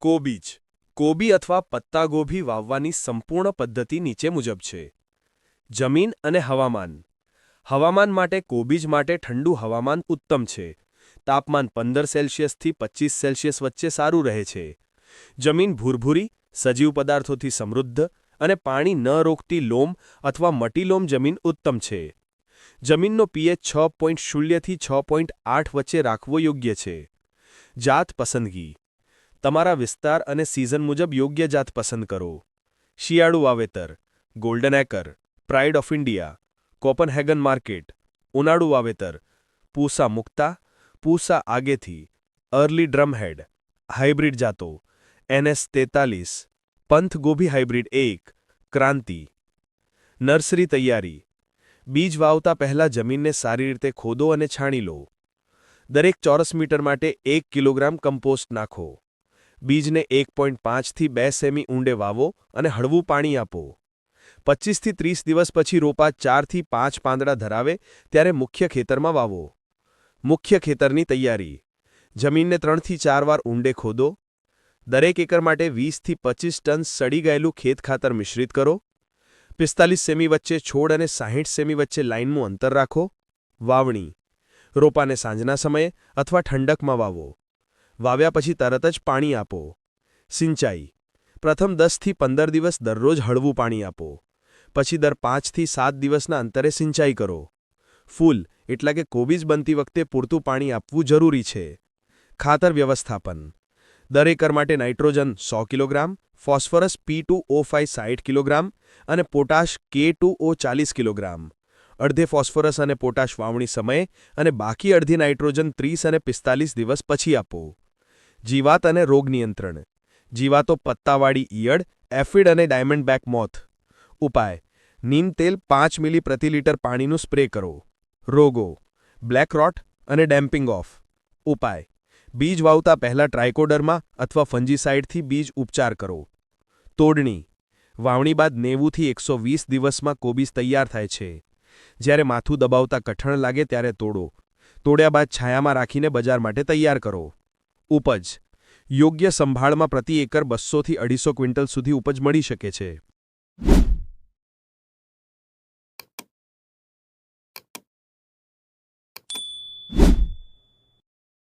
કોબીજ. કોબી અથવા પત્તાગોભી વાવવાની સંપૂર્ણ પદ્ધતિ નીચે મુજબ છે. જમીન અને હવામાન. હવામાન માટે કોબીજ માટે ઠંડુ હવામાન ઉત્તમ છે. તાપમાન પંદર સેલ્સિયસથી પચીસ સેલ્સિયસ વચ્ચે સારું રહે છે. જમીન ભૂરભૂરી, સજીવ પદાર્થોથી સમૃદ્ધ અને પાણી ન રોકતી લોમ અથવા મટીલોમ જમીન ઉત્તમ છે. જમીનનો પીએચ છ પોઈન્ટ શૂન્યથી છ પોઈન્ટ આઠ વચ્ચે રાખવો યોગ્ય છે. જાત પસંદગી. તમારા વિસ્તાર અને સિઝન મુજબ યોગ્ય જાત પસંદ કરો. શિયાળુ વાવેતર golden acre pride of India Copenhagen market ઉનાળુ વાવેતર Pusa Mukta Pusa Agethi early drumhead hybrid જાતો એનએસ તેતાલીસ પંથ ગોભી હાઇબ્રિડ એક ક્રાંતિ નર્સરી તૈયારી, બીજ વાવતા પહેલા જમીનને સારી રીતે ખોદો અને છાણી લો. દરેક ચોરસ મીટર માટે એક કિલોગ્રામ કમ્પોસ્ટ નાખો. બીજને એક પોઈન્ટ પાંચથી બે સેમી ઊંડે વાવો અને હળવું પાણી આપો. પચીસથી ત્રીસ દિવસ પછી રોપા ચારથી પાંચ પાંદડા ધરાવે ત્યારે મુખ્ય ખેતરમાં વાવો. મુખ્ય ખેતરની તૈયારી. જમીનને ત્રણથી ચાર વાર ઊંડે ખોદો. દરેક એકર માટે વીસથી પચીસ ટન સડી ગયેલું ખેત ખાતર મિશ્રિત કરો. પિસ્તાલીસ સેમી વચ્ચે છોડ અને સાહીઠ સેમી વચ્ચે લાઇનનું અંતર રાખો. વાવણી. રોપાને સાંજના સમયે અથવા ઠંડકમાં વાવો. વાવ્યા પછી તરત જ પાણી આપો. સિંચાઈ. પ્રથમ દસથી પંદર દિવસ દરરોજ હળવું પાણી આપો. પછી દર પાંચથી સાત દિવસના અંતરે સિંચાઈ કરો. ફૂલ, એટલે કે કોબીજ બનતી વખતે પૂરતું પાણી આપવું જરૂરી છે. ખાતર વ્યવસ્થાપન. દર એકર માટે નાઇટ્રોજન સો kilogram, phosphorus P two O five સાઠ કિલોગ્રામ અને પોટાશ કે ટુ ઓ ચાલીસ કિલોગ્રામ. અડધે ફોસ્ફરસ અને પોટાશ વાવણી સમયે અને બાકી અડધી નાઇટ્રોજન ત્રીસ અને પિસ્તાલીસ દિવસ પછી આપો. જીવાત અને રોગ નિયંત્રણ. જીવાતો પત્તાવાળી ઈયળ, એફિડ અને ડાયમંડ બેક મોથ. ઉપાય, નીમ તેલ પાંચ મિલી પ્રતિ લીટર પાણીનું સ્પ્રે કરો. રોગો, બ્લેક રોટ અને ડેમ્પિંગ ઓફ. ઉપાય, બીજ વાવતા પહેલા ટ્રાયકોડરમાં અથવા ફંજીસાઇડથી બીજ ઉપચાર કરો. તોડણી, વાવણી બાદ નેવુંથી એકસો વીસ દિવસમાં કોબીજ તૈયાર થાય છે. જ્યારે માથું દબાવતા કઠણ લાગે ત્યારે તોડો. તોડ્યા બાદ છાયામાં રાખીને બજાર માટે તૈયાર કરો. ઉપજ. યોગ્ય સંભાળમાં પ્રતિ એકર બસોથી અઢીસો ક્વિન્ટલ સુધી ઉપજ મળી શકે છે.